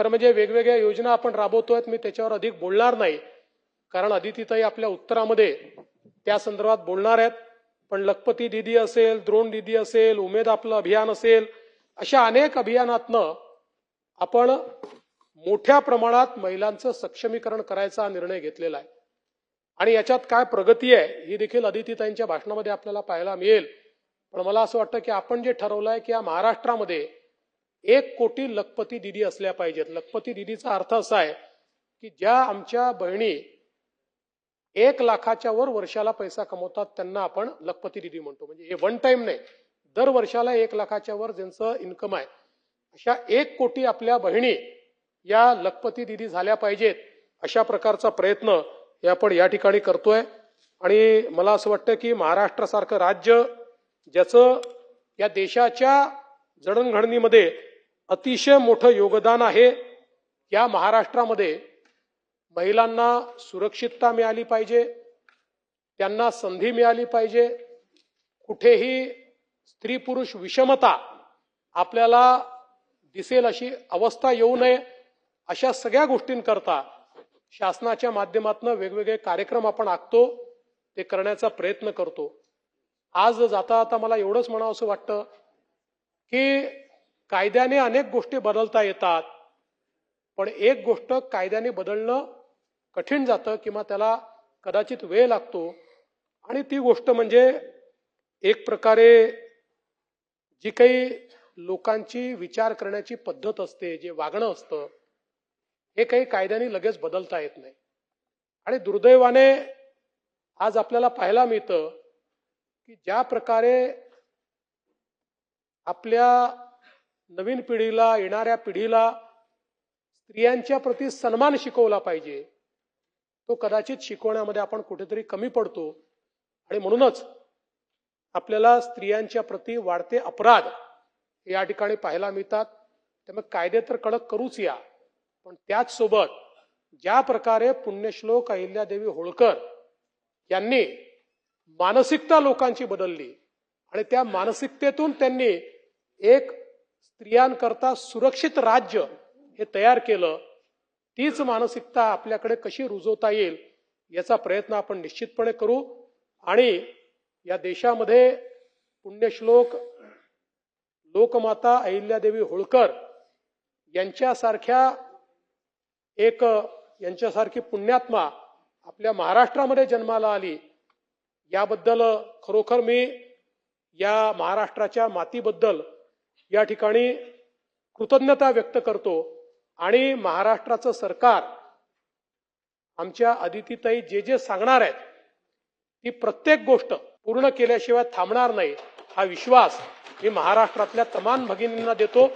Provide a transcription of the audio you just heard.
खरं म्हणजे वेगवेगळ्या योजना आपण राबवतोय मी त्याच्यावर अधिक बोलणार नाही. कारण अदितीताई आपल्या उत्तरामध्ये त्या संदर्भात बोलणार आहेत. पण लखपती दिदी असेल द्रोण दिदी असेल उमेद आपलं अभियान असेल अशा अनेक अभियानातनं आपण मोठ्या प्रमाणात महिलांचं सक्षमीकरण करायचा निर्णय घेतलेला आहे. आणि याच्यात काय प्रगती आहे ही देखील अदितीताईंच्या भाषणामध्ये आपल्याला पाहायला मिळेल. पण मला असं वाटतं की आपण जे ठरवलंय की या महाराष्ट्रामध्ये एक कोटी लखपती दिदी असल्या पाहिजेत. लखपती दिदीचा अर्थ असा आहे की ज्या आमच्या बहिणी एक लाखाच्या वर वर्षाला पैसा कमवतात त्यांना आपण लखपती दिदी म्हणतो. म्हणजे हे वन टाइम नाही. दर वर्षाला एक लाखाच्या वर ज्यांचं इन्कम आहे अशा एक कोटी आपल्या बहिणी या लखपती दिदी झाल्या पाहिजेत अशा प्रकारचा प्रयत्न हे आपण या ठिकाणी करतोय. आणि मला असं वाटतं की महाराष्ट्रासारखं राज्य ज्याचं या देशाच्या जडणघडणीमध्ये अतिशय मोठं योगदान आहे. या महाराष्ट्रामध्ये महिलांना सुरक्षितता मिळाली पाहिजे. त्यांना संधी मिळाली पाहिजे. कुठेही स्त्री पुरुष विषमता आपल्याला दिसेल अशी अवस्था येऊ नये अशा सगळ्या गोष्टींकरता शासनाच्या माध्यमातून वेगवेगळे कार्यक्रम आपण आखतो ते करण्याचा प्रयत्न करतो. आज जाता आता मला एवढंच म्हणावं असं वाटतं की कायद्याने अनेक गोष्टी बदलता येतात. पण एक गोष्ट कायद्याने बदलणं कठीण जातं किंवा त्याला कदाचित वेळ लागतो. आणि ती गोष्ट म्हणजे एक प्रकारे जी काही लोकांची विचार करण्याची पद्धत असते जे वागणं असतं हे काही कायद्याने लगेच बदलता येत नाही. आणि दुर्दैवाने आज आपल्याला पाहायला मिळतं की ज्या प्रकारे आपल्या नवीन पिढीला येणाऱ्या पिढीला स्त्रियांच्या प्रती सन्मान शिकवला पाहिजे. तो कदाचित शिकवण्यामध्ये आपण कुठेतरी कमी पडतो. आणि म्हणूनच आपल्याला स्त्रियांच्या प्रती वाढते अपराध या ठिकाणी पाहायला मिळतात. त्यामुळे कायदे तर कडक करूच या. पण त्याच सोबत ज्या प्रकारे पुण्यश्लोक अहिल्यादेवी होळकर यांनी मानसिकता लोकांची बदलली आणि त्या मानसिकतेतून त्यांनी एक स्त्रियांकरता सुरक्षित राज्य हे तयार केलं तीच मानसिकता आपल्याकडे कशी रुजवता येईल याचा प्रयत्न आपण निश्चितपणे करू. आणि या देशामध्ये पुण्यश्लोक लोकमाता अहिल्यादेवी होळकर यांच्यासारख्या एक यांच्यासारखी पुण्यात्मा आपल्या महाराष्ट्रामध्ये जन्माला आली. याबद्दल खरोखर मी या महाराष्ट्राच्या मातीबद्दल या ठिकाणी कृतज्ञता व्यक्त करतो आणि महाराष्ट्राचं सरकार आमच्या अदितीताई जे जे सांगणार आहेत ती प्रत्येक गोष्ट पूर्ण केल्याशिवाय थांबणार नाही. हा विश्वास मी महाराष्ट्रातल्या तमाम भगिनींना देतो.